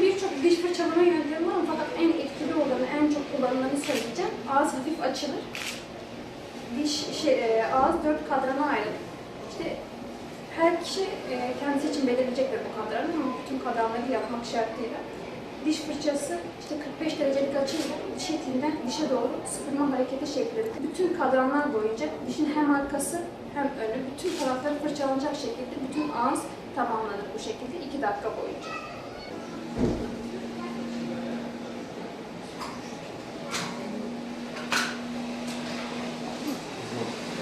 Birçok diş fırçalama yöntemi var fakat en etkili olanı, en çok kullanılanı söyleyeceğim. Ağız hafif açılır. Diş, şey, e, ağız dört kadrana ayrılır. İşte her kişi e, kendisi için belirleyecektir bu kadranı ama bütün kadranları yapmak şartıyla. Diş fırçası işte 45 derecelik açıyla diş etinden dişe doğru sıkılma hareketi şeklinde. Bütün kadranlar boyunca dişin hem arkası hem önü bütün tarafları fırçalanacak şekilde bütün ağız tamamlanır bu şekilde 2 dakika boyunca.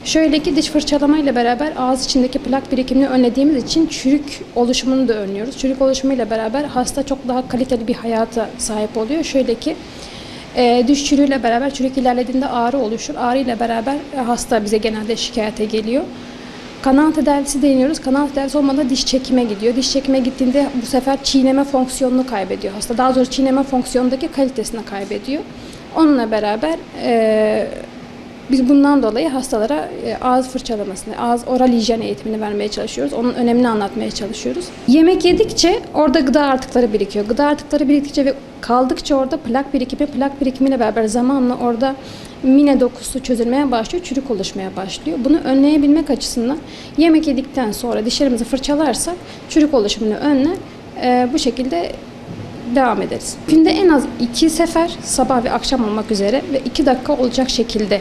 Şöyle ki diş fırçalama ile beraber ağız içindeki plak birikimini önlediğimiz için çürük oluşumunu da önlüyoruz. Çürük oluşumu ile beraber hasta çok daha kaliteli bir hayata sahip oluyor. Şöyle ki e, diş çürüğüyle beraber çürük ilerlediğinde ağrı oluşur. Ağrı ile beraber e, hasta bize genelde şikayete geliyor. Kanal tedavisi deniyoruz. Kanal tedavisi olmadan diş çekime gidiyor. Diş çekime gittiğinde bu sefer çiğneme fonksiyonunu kaybediyor hasta. Daha doğrusu çiğneme fonksiyonundaki kalitesini kaybediyor. Onunla beraber e, biz bundan dolayı hastalara e, ağız fırçalamasını, ağız oral hijyen eğitimini vermeye çalışıyoruz. Onun önemini anlatmaya çalışıyoruz. Yemek yedikçe orada gıda artıkları birikiyor. Gıda artıkları biriktikçe ve kaldıkça orada plak birikimi, plak birikimiyle beraber zamanla orada mine dokusu çözülmeye başlıyor, çürük oluşmaya başlıyor. Bunu önleyebilmek açısından yemek yedikten sonra dişlerimizi fırçalarsak çürük oluşumunu önler. E, bu şekilde devam ederiz. Günde en az iki sefer sabah ve akşam olmak üzere ve iki dakika olacak şekilde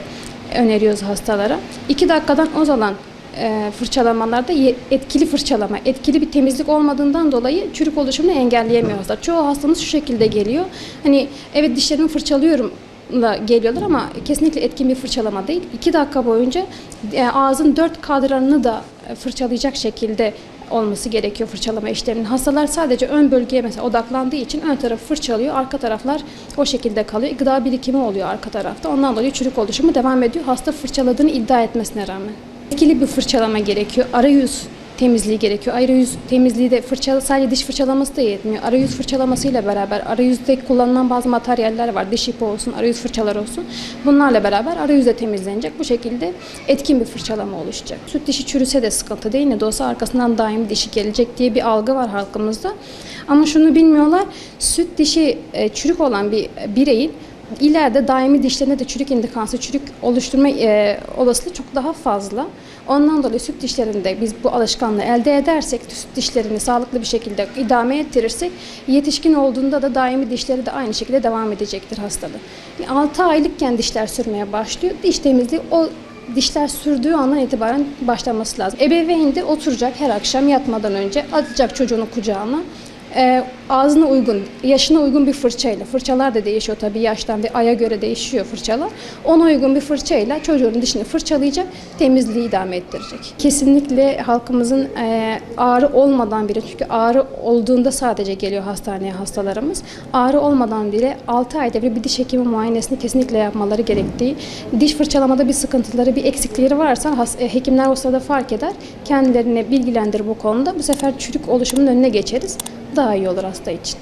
öneriyoruz hastalara. İki dakikadan az olan e, fırçalamalarda etkili fırçalama, etkili bir temizlik olmadığından dolayı çürük oluşumunu engelleyemiyor hastalar. Çoğu hastamız şu şekilde geliyor. Hani evet dişlerimi fırçalıyorum da geliyorlar ama kesinlikle etkin bir fırçalama değil. İki dakika boyunca e, ağzın dört kadranını da fırçalayacak şekilde olması gerekiyor fırçalama işleminin. Hastalar sadece ön bölgeye mesela odaklandığı için ön tarafı fırçalıyor, arka taraflar o şekilde kalıyor. Gıda birikimi oluyor arka tarafta. Ondan dolayı çürük oluşumu devam ediyor. Hasta fırçaladığını iddia etmesine rağmen. Etkili bir fırçalama gerekiyor. Arayüz temizliği gerekiyor. Arayüz temizliği de fırça, sadece diş fırçalaması da yetmiyor. Arayüz fırçalamasıyla beraber arayüzde kullanılan bazı materyaller var. Diş ipi olsun, arayüz fırçalar olsun. Bunlarla beraber arayüz de temizlenecek. Bu şekilde etkin bir fırçalama oluşacak. Süt dişi çürüse de sıkıntı değil. Ne de olsa arkasından daim dişi gelecek diye bir algı var halkımızda. Ama şunu bilmiyorlar. Süt dişi e, çürük olan bir bireyin ileride daimi dişlerine de çürük indikansı, çürük oluşturma e, olasılığı çok daha fazla. Ondan dolayı süt dişlerinde biz bu alışkanlığı elde edersek, süt dişlerini sağlıklı bir şekilde idame ettirirsek, yetişkin olduğunda da daimi dişleri de aynı şekilde devam edecektir hastalığı. 6 aylıkken dişler sürmeye başlıyor. Diş temizliği o dişler sürdüğü andan itibaren başlaması lazım. Ebeveyn de oturacak her akşam yatmadan önce atacak çocuğunu kucağına. E, ağzına uygun, yaşına uygun bir fırçayla, fırçalar da değişiyor tabii yaştan ve aya göre değişiyor fırçalar. Ona uygun bir fırçayla çocuğun dişini fırçalayacak, temizliği idame ettirecek. Kesinlikle halkımızın e, ağrı olmadan bile, çünkü ağrı olduğunda sadece geliyor hastaneye hastalarımız. Ağrı olmadan bile 6 ayda bir, bir diş hekimi muayenesini kesinlikle yapmaları gerektiği, diş fırçalamada bir sıkıntıları, bir eksikleri varsa e, hekimler o sırada fark eder, kendilerine bilgilendirir bu konuda. Bu sefer çürük oluşumunun önüne geçeriz daha iyi olur hasta için.